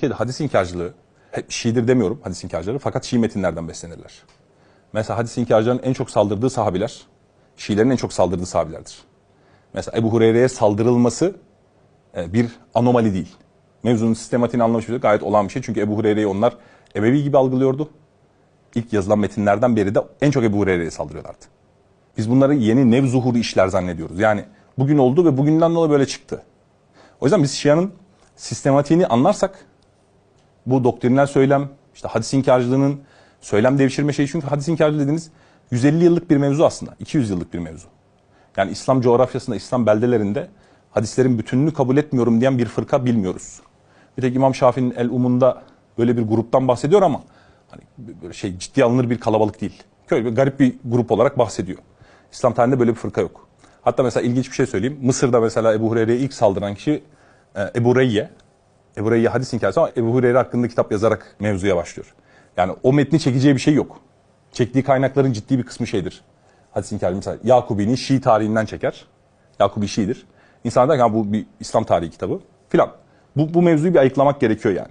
Türkiye'de hadis inkarcılığı, hep Şiidir demiyorum hadis inkarcıları fakat Şii metinlerden beslenirler. Mesela hadis inkarcıların en çok saldırdığı sahabiler, Şiilerin en çok saldırdığı sahabilerdir. Mesela Ebu Hureyre'ye saldırılması e, bir anomali değil. Mevzunun sistematiğini anlamış bir şey, gayet olan bir şey. Çünkü Ebu Hureyre'yi onlar Ebevi gibi algılıyordu. İlk yazılan metinlerden beri de en çok Ebu Hureyre'ye saldırıyorlardı. Biz bunları yeni nev zuhuru işler zannediyoruz. Yani bugün oldu ve bugünden dolayı böyle çıktı. O yüzden biz Şia'nın sistematiğini anlarsak bu doktrinal söylem, işte hadis inkarcılığının söylem devşirme şeyi çünkü hadis inkarcılığı dediğiniz 150 yıllık bir mevzu aslında. 200 yıllık bir mevzu. Yani İslam coğrafyasında, İslam beldelerinde hadislerin bütününü kabul etmiyorum diyen bir fırka bilmiyoruz. Bir tek İmam Şafii'nin El Umum'da böyle bir gruptan bahsediyor ama hani böyle şey ciddi alınır bir kalabalık değil. Böyle bir garip bir grup olarak bahsediyor. İslam tarihinde böyle bir fırka yok. Hatta mesela ilginç bir şey söyleyeyim. Mısır'da mesela Ebu Hureyre'ye ilk saldıran kişi e, Ebu Reyye. Ebu Reyye hadis inkarcısı ama Ebu Hureyre hakkında kitap yazarak mevzuya başlıyor. Yani o metni çekeceği bir şey yok. Çektiği kaynakların ciddi bir kısmı şeydir. Hadis inkarcı mesela Yakubi'nin Şii tarihinden çeker. Yakubi Şii'dir. İnsanlar der ki "Ha, bu bir İslam tarihi kitabı filan. Bu, bu mevzuyu bir ayıklamak gerekiyor yani.